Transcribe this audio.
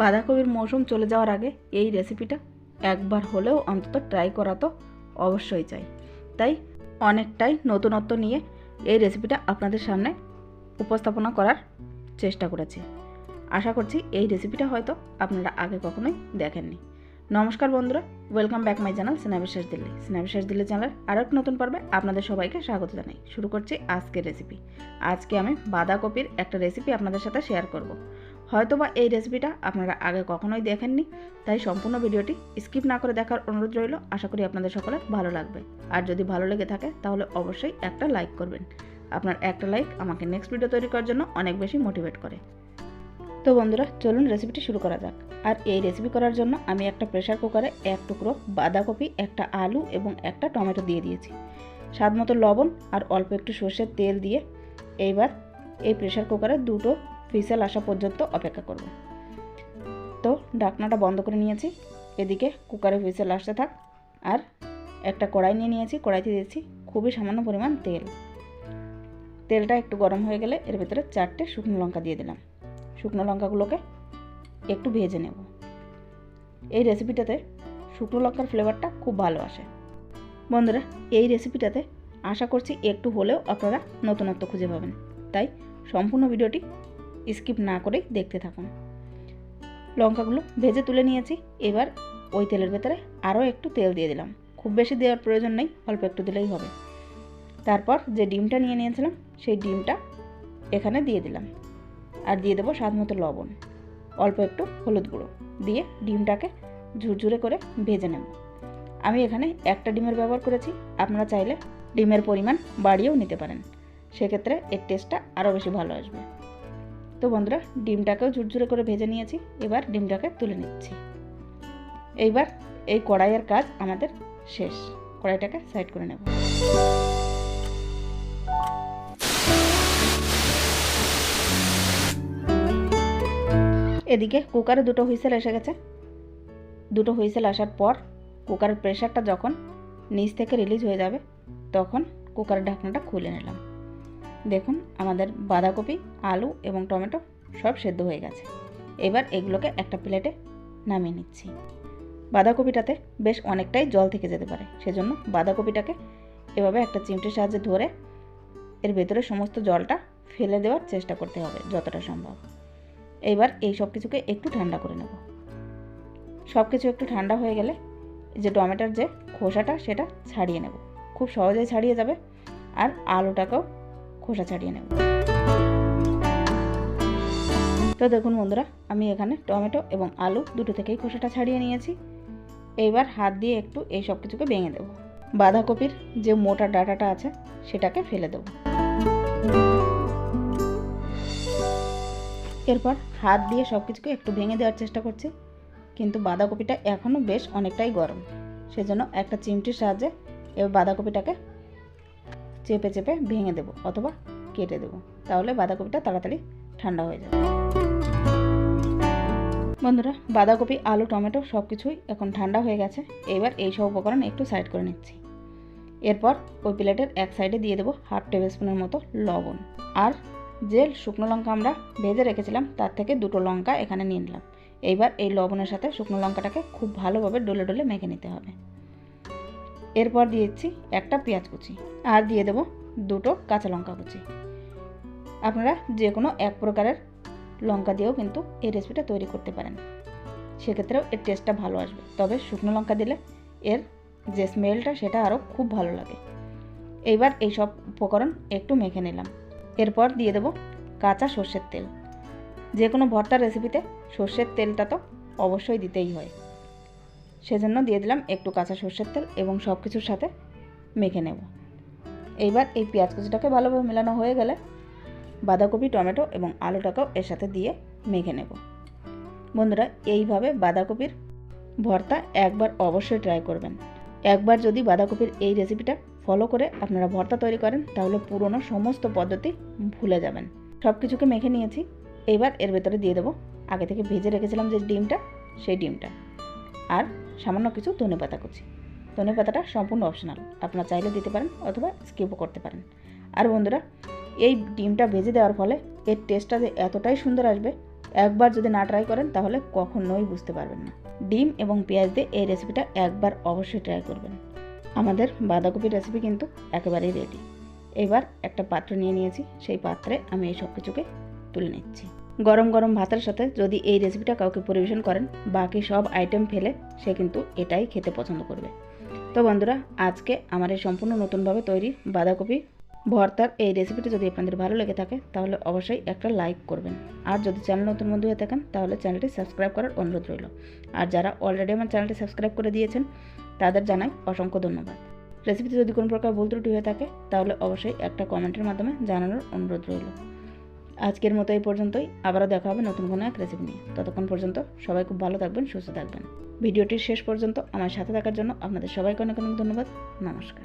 বাঁধাকপির মৌসুম চলে যাওয়ার আগে এই রেসিপিটা একবার হলেও অন্তত ট্রাই করা তো অবশ্যই চাই। তাই অনেকটাই নতুনত্ব নিয়ে এই রেসিপিটা আপনাদের সামনে উপস্থাপনা করার চেষ্টা করেছি। আশা করছি এই রেসিপিটা হয়তো আপনারা আগে কখনোই দেখেননি। নমস্কার বন্ধুরা ওয়েলকাম ব্যাক মাই চ্যানেল স্ন্যাবিশেষ দিল্লি স্ন্যাবিশেষ দিল্লি চ্যানেলের আরও এক নতুন পর্বে আপনাদের সবাইকে স্বাগত জানাই। শুরু করছি আজকের রেসিপি আজকে আমি বাঁধাকপির একটা রেসিপি আপনাদের সাথে শেয়ার করব। হয়তোবা এই রেসিপিটা আপনারা আগে কখনোই দেখেননি, তাই সম্পূর্ণ ভিডিওটি স্কিপ না করে দেখার অনুরোধ রইল, আশা করি আপনাদের সকলের ভালো লাগবে। আর যদি ভালো লেগে থাকে, তাহলে অবশ্যই একটা লাইক করবেন। আপনার একটা লাইক আমাকে নেক্সট ভিডিও তৈরি করার জন্য অনেক বেশি মোটিভেট করে। তো বন্ধুরা, চলুন রেসিপিটি শুরু করা যাক। আর এই রেসিপি করার জন্য আমি একটা প্রেশার কুকারে এক টুকরো বাঁধাকপি, একটা আলু এবং একটা টমেটো দিয়ে দিয়েছি। স্বাদ মতো লবণ আর অল্প একটু সর্ষের তেল দিয়ে এইবার এই প্রেশার কুকারে দুটো ফিসেল আসা পর্যন্ত অপেক্ষা করব। তো ঢাকনাটা বন্ধ করে নিয়েছি। এদিকে কুকারে হুইসেল আসতে থাক। আর একটা কড়াই নিয়ে নিয়েছি। কড়াইতে দিয়েছি খুবই সামান্য পরিমাণ তেল। তেলটা একটু গরম হয়ে গেলে এর ভেতরে চারটে শুকনো লঙ্কা দিয়ে দিলাম। শুকনো লঙ্কাগুলোকে একটু ভেজে নেব। এই রেসিপিটাতে শুকনো লঙ্কার ফ্লেভারটা খুব ভালো আসে। বন্ধুরা, এই রেসিপিটাতে আশা করছি একটু হলেও আপনারা নতুনত্ব খুঁজে পাবেন। তাই সম্পূর্ণ ভিডিওটি স্কিপ না করেই দেখতে থাকুন। লঙ্কাগুলো ভেজে তুলে নিয়েছি। এবার ওই তেলের ভেতরে আরও একটু তেল দিয়ে দিলাম। খুব বেশি দেওয়ার প্রয়োজন নেই, অল্প একটু দিলেই হবে। তারপর যে ডিমটা নিয়ে নিয়েছিলাম, সেই ডিমটা এখানে দিয়ে দিলাম। আর দিয়ে দেবো স্বাদ মতো লবণ। অল্প একটু হলুদ গুঁড়ো দিয়ে ডিমটাকে ঝুরঝুরে করে ভেজে নেব। আমি এখানে একটা ডিমের ব্যবহার করেছি। আপনারা চাইলে ডিমের পরিমাণ বাড়িয়েও নিতে পারেন। সেক্ষেত্রে এর টেস্টটা আরও বেশি ভালো আসবে। তো বন্ধুরা, ডিমটাকেও ঝুরঝুরে করে ভেজে নিয়েছি। এবার ডিমটাকে তুলে নিচ্ছি। এইবার এই কড়াইয়ের কাজ আমাদের শেষ। কড়াইটাকে সাইড করে নেব। এদিকে কুকারে দুটো হুইসেল এসে গেছে। দুটো হুইসেল আসার পর কুকারের প্রেশারটা যখন নিচ থেকে রিলিজ হয়ে যাবে, তখন কুকারের ঢাকনাটা খুলে নিলাম। দেখুন, আমাদের বাঁধাকপি, আলু এবং টমেটো সব সেদ্ধ হয়ে গেছে। এবার এগুলোকে একটা প্লেটে নামিয়ে নিচ্ছি। বাঁধাকপিটাতে বেশ অনেকটাই জল থেকে যেতে পারে, সেজন্য বাঁধাকপিটাকে এভাবে একটা চিমটির সাহায্যে ধরে এর ভেতরে সমস্ত জলটা ফেলে দেওয়ার চেষ্টা করতে হবে যতটা সম্ভব। এইবার এই সব কিছুকে একটু ঠান্ডা করে নেব। সব কিছু একটু ঠান্ডা হয়ে গেলে যে টমেটোর যে খোসাটা, সেটা ছাড়িয়ে নেব। খুব সহজেই ছাড়িয়ে যাবে। আর আলুটাকেও খোসা ছাড়িয়ে নেব। তো দেখুন বন্ধুরা, আমি এখানে টমেটো এবং আলু দুটো থেকেই খোসাটা ছাড়িয়ে নিয়েছি। এইবার হাত দিয়ে একটু এই সব কিছুকে ভেঙে দেবো। বাঁধাকপির যে মোটা ডাটাটা আছে, সেটাকে ফেলে দেবো। এরপর হাত দিয়ে সব কিছুকে একটু ভেঙে দেওয়ার চেষ্টা করছি, কিন্তু বাঁধাকপিটা এখনও বেশ অনেকটাই গরম। সেজন্য একটা চিমটির সাহায্যে এবার বাঁধাকপিটাকে চেপে চেপে ভেঙে দেবো অথবা কেটে দেবো। তাহলে বাঁধাকপিটা তাড়াতাড়ি ঠান্ডা হয়ে যাবে। বন্ধুরা, বাঁধাকপি, আলু, টমেটো সব কিছুই এখন ঠান্ডা হয়ে গেছে। এবার এই সব উপকরণ একটু সাইড করে নিচ্ছি। এরপর ওই প্লেটের এক সাইডে দিয়ে দেবো হাফ টেবিল স্পুনের মতো লবণ। আর যে শুকনো লঙ্কা আমরা ভেজে রেখেছিলাম, তার থেকে দুটো লঙ্কা এখানে নিয়ে নিলাম। এইবার এই লবণের সাথে শুকনো লঙ্কাটাকে খুব ভালোভাবে ডলে ডলে মেখে নিতে হবে। এরপর দিয়েছি একটা পেঁয়াজ কুচি আর দিয়ে দেবো দুটো কাঁচা লঙ্কা কুচি। আপনারা যে কোনো এক প্রকারের লঙ্কা দিয়েও কিন্তু এই রেসিপিটা তৈরি করতে পারেন। সেক্ষেত্রেও এর টেস্টটা ভালো আসবে। তবে শুকনো লঙ্কা দিলে এর যে স্মেলটা সেটা আরও খুব ভালো লাগে। এইবার এই সব উপকরণ একটু মেখে নিলাম। এরপর দিয়ে দেবো কাঁচা সর্ষের তেল। যে কোনো ভর্তার রেসিপিতে সর্ষের তেলটা তো অবশ্যই দিতেই হয়। সেজন্য দিয়ে দিলাম একটু কাঁচা সর্ষের তেল এবং সব কিছুর সাথে মেখে নেব। এইবার এই পেঁয়াজ কুচিটাকে ভালোভাবে মেলানো হয়ে গেলে বাঁধাকপি, টমেটো এবং আলুটাকেও এর সাথে দিয়ে মেখে নেব। বন্ধুরা, এইভাবে বাঁধাকপির ভর্তা একবার অবশ্যই ট্রাই করবেন। একবার যদি বাঁধাকপির এই রেসিপিটা ফলো করে আপনারা ভর্তা তৈরি করেন, তাহলে পুরনো সমস্ত পদ্ধতি ভুলে যাবেন। সব কিছুকে মেখে নিয়েছি। এবার এর ভেতরে দিয়ে দেবো। আগে থেকে ভেজে রেখেছিলাম যে ডিমটা, সেই ডিমটা। আর সামান্য কিছু ধনে পাতা কুচি। ধনে পাতাটা সম্পূর্ণ অপশনাল আপনারা চাইলে দিতে পারেন অথবা স্কিপও করতে পারেন। আর বন্ধুরা, এই ডিমটা ভেজে দেওয়ার ফলে এর টেস্টটা যে এতটাই সুন্দর আসবে, একবার যদি না ট্রাই করেন তাহলে কখনোই বুঝতে পারবেন না। ডিম এবং পেঁয়াজ দিয়ে এই রেসিপিটা একবার অবশ্যই ট্রাই করবেন। আমাদের বাঁধাকপির রেসিপি কিন্তু একেবারেই রেডি এবার একটা পাত্র নিয়ে নিয়েছি। সেই পাত্রে আমি এই সব কিছুকে তুলে নিচ্ছি। গরম গরম ভাতের সাথে যদি এই রেসিপিটা কাউকে পরিবেশন করেন, বাকি সব আইটেম ফেলে সে কিন্তু এটাই খেতে পছন্দ করবে। তো বন্ধুরা, আজকে আমার এই সম্পূর্ণ নতুনভাবে তৈরি বাঁধাকপি ভর্তার এই রেসিপিটি যদি আপনাদের ভালো লেগে থাকে, তাহলে অবশ্যই একটা লাইক করবেন। আর যদি চ্যানেল নতুন বন্ধু হয়ে থাকেন, তাহলে চ্যানেলটি সাবস্ক্রাইব করার অনুরোধ রইল। আর যারা অলরেডি আমার চ্যানেলটি সাবস্ক্রাইব করে দিয়েছেন, তাদের জানাই অসংখ্য ধন্যবাদ। রেসিপিতে যদি কোনো প্রকার ভুল ত্রুটি হয়ে থাকে, তাহলে অবশ্যই একটা কমেন্টের মাধ্যমে জানানোর অনুরোধ রইল। আজকের মতো এই পর্যন্তই। আবারও দেখা হবে নতুন কোনো এক রেসিপি নিয়ে। ততক্ষণ পর্যন্ত সবাই খুব ভালো থাকবেন, সুস্থ থাকবেন। ভিডিওটির শেষ পর্যন্ত আমার সাথে থাকার জন্য আপনাদের সবাইকে অনেক অনেক ধন্যবাদ। নমস্কার।